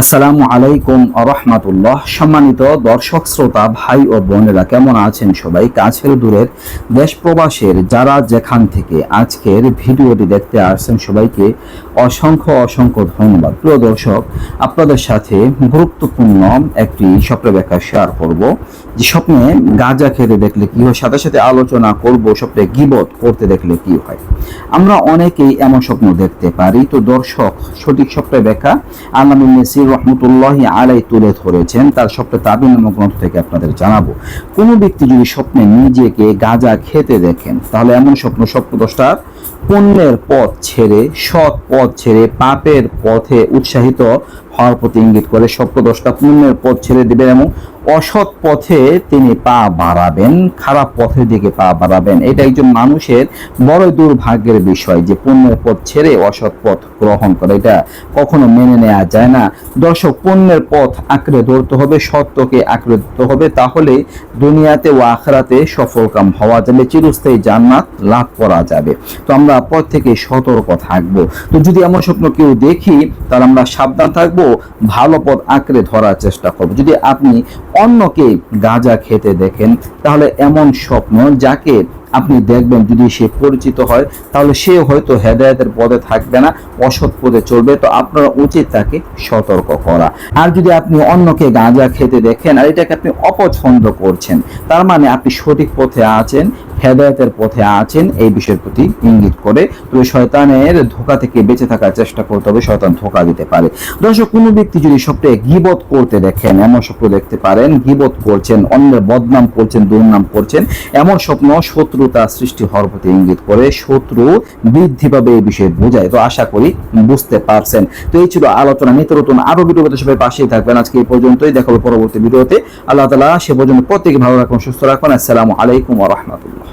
আসসালামু আলাইকুম রহমাতুল্লাহ। সম্মানিত দর্শক, শ্রোতা, ভাই ও বোনেরা, কেমন আছেন সবাই? কাছের দূরের দেশ প্রবাসের যারা যেখান থেকে আজকের ভিডিওটি দেখতে আসছেন সবাইকে অসংখ্য অসংখ্য ধন্যবাদ। প্রিয় দর্শক, আপনাদের সাথে গুরুত্বপূর্ণ একটি স্বপ্ন ব্যাখ্যা শেয়ার করব। যে স্বপ্নে গাঁজা খেতে দেখলে কি হয়, সাথে সাথে আলোচনা করব, স্বপ্নে গিবত করতে দেখলে কি হয়। আমরা অনেকেই এমন স্বপ্ন দেখতে পারি। তো দর্শক, সঠিক স্বপ্নের ব্যাখ্যা আল্লামী মেসির রহমতুল্লাহ আলাই তুলে ধরেছেন, তার স্বপ্নে তাবিন নামক গ্রন্থ থেকে আপনাদের জানাব। কোনো ব্যক্তি যদি স্বপ্নে নিজেকে গাঁজা খেতে দেখেন, তাহলে এমন স্বপ্ন স্বপ্নদষ্টার পুণ্যের পথ ছেড়ে, সৎ পথ ছেড়ে, পাপের পথে উৎসাহিত হওয়ার প্রতি ইঙ্গিত করে সপ্তদশটা পুণ্যের পথ ছেড়ে দেবে এবং অসৎ পথে তিনি পা বাড়াবেন, খারাপ পথের দিকে পা বাড়াবেন। এটা একজন মানুষের বড় দুর্ভাগ্যের বিষয় যে পুণ্যের পথ ছেড়ে অসৎ পথ গ্রহণ করে। এটা কখনো মেনে নেওয়া যায় না। দর্শক, পুণ্যের পথ আঁকড়ে ধরতে হবে, সত্যকে আঁকড়ে ধরতে হবে, তাহলে দুনিয়াতে ও আখড়াতে সফলকাম হওয়া যাবে, চিরস্থায়ী জান্নাত লাভ করা যাবে। তো আমরা পথ থেকে সতর্ক থাকব। তো যদি এমন স্বপ্ন কেউ দেখি, তাহলে আমরা সাবধান থাকব, ভালো পথ আঁকড়ে ধরার চেষ্টা করব। যদি আপনি অন্যকে গাঁজা খেতে দেখেন, তাহলে এমন স্বপ্ন যাকে আপনি দেখবেন যদি সে পরিচিত হয়, তাহলে সে হয়তো হেদায়তের পদে থাকবে না, অসৎ পদে চলবে। তো আপনার উচিত তাকে সতর্ক করা। আর যদি আপনি অন্যকে গাঁজা খেতে দেখেন, আর এটাকে আপনি অপছন্দ করছেন, তার মানে আপনি সঠিক পথে আছেন হেদায়তের পথে আছেন, এই বিষয়ের প্রতি ইঙ্গিত করে। তবে শয়তানের ধোকা থেকে বেঁচে থাকার চেষ্টা করতে হবে, শয়তান ধোকা দিতে পারে। দর্শক, কোনো ব্যক্তি যদি স্বপ্নে গিবত করতে দেখেন, এমন স্বপ্ন দেখতে পারেন, গিবত করছেন, অন্যের বদনাম করছেন, দুর্নাম করছেন, এমন স্বপ্ন শত্রুতা সৃষ্টি হওয়ার প্রতি ইঙ্গিত করে। শত্রু বৃদ্ধি পাবে এই বিষয়ে বোঝায়। তো আশা করি বুঝতে পারছেন। তো এই ছিল আলোচনা। নিত্য নতুন আরও ভিডিও পেতে সবাই পাশেই থাকবেন। আজকে এই পর্যন্তই। দেখাবো পরবর্তী ভিডিওতে। আল্লাহ তালা সে পর্যন্ত প্রত্যেকে ভালো রাখুন, সুস্থ রাখুন। আসসালামু আলাইকুম রহমতুল্লাহ।